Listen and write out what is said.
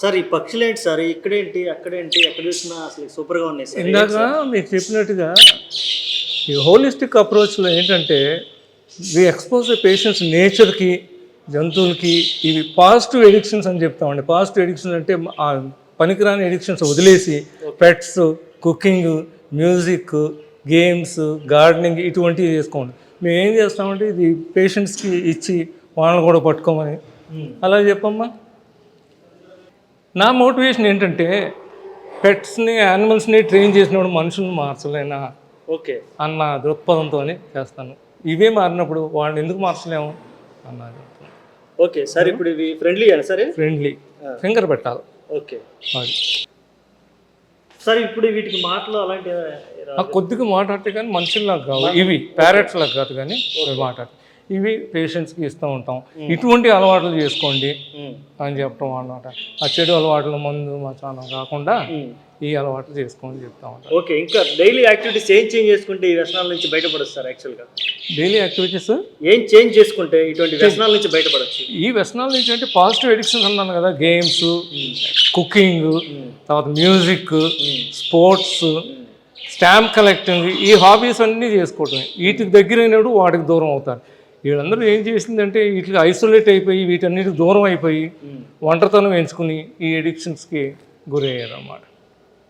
Sir ఈ పక్షులు ఏంటి సార్? ఇక్కడేంటి? అక్కడేంటి? ఎక్కడ చూసినా అసలు సూపర్గా ఉన్నాయి సార్. ఇందాక మీకు చెప్పినట్టుగా ఈ హోలిస్టిక్ అప్రోచ్లో ఏంటంటే వి ఎక్స్పోజ్ ద పేషెంట్స్ నేచర్కి జంతువులకి ఇవి పాజిటివ్ ఎడిక్షన్స్ అని చెప్తామండి. పాజిటివ్ ఎడిక్షన్స్ అంటే ఆ పనికిరాని ఎడిక్షన్స్ వదిలేసి pets cooking music games gardening ఇటువంటివి చేసుకోండి. మేము ఏం చేస్తామంటే ఇది పేషెంట్స్కి ఇచ్చి వాళ్ళని కూడా పట్టుకోమని. అలా చెప్పమ్మా. నా మోటివేషన్ ఏంటంటే పెట్స్ని యానిమల్స్ని ట్రైన్ చేసినప్పుడు మనుషులను మార్చలేనా ఓకే. అన్న దృక్పథంతో చేస్తాను. ఇవే మారినప్పుడు వాళ్ళని ఎందుకు మార్చలేము అన్నది. ఓకే సార్ ఇప్పుడు ఇవి ఫ్రెండ్లీ అని సరే? ఫ్రెండ్లీ ఫింగర్ పెట్టాలి. ఓకే. అది. సార్ ఇప్పుడు వీటికి మాటలు అలాంటి కొద్దిగా మాట్లాడితే కానీ మనుషుల్లాగా కావు. ఇవి ప్యారెట్స్ లాగా కాదు కానీ ఇవి మాట్లాడి. ఇవి పేషెంట్స్కి ఇస్తూ ఉంటాం. ఇటువంటి అలవాట్లు చేసుకోండి అని చెప్పడం అన్నమాట. ఆ చెడు అలవాట్లు మందు మచానం కాకుండా ఈ అలవాట్లు చేసుకోమని చెప్తా ఉంటాం. ఓకే ఇంకా డైలీ యాక్టివిటీస్ ఏం చేంజ్ చేసుకుంటే ఈ వ్యసనాల నుంచి బయటపడచ్చు సార్ యాక్చువల్గా డైలీ యాక్టివిటీస్ ఏం చేంజ్ చేసుకుంటే ఇటువంటి వ్యసనాల నుంచి బయటపడచ్చు? ఈ వ్యసనాల నుంచి అంటే పాజిటివ్ ఎడిక్షన్స్ అన్నాను కదా గేమ్స్ కుకింగ్ తర్వాత మ్యూజిక్ స్పోర్ట్స్ స్టాంప్ కలెక్టింగ్ ఈ హాబీస్ అన్నీ చేసుకోవటమే. వీటికి దగ్గరైనప్పుడు వాటికి దూరం అవుతారు. వీళ్ళందరూ ఏం చేసిందంటే వీటికి ఐసోలేట్ అయిపోయి వీటన్నిటికి దూరం అయిపోయి ఒంటరితనం ఎంచుకుని ఈ ఎడిక్షన్స్కి గురయ్యారు అన్నమాట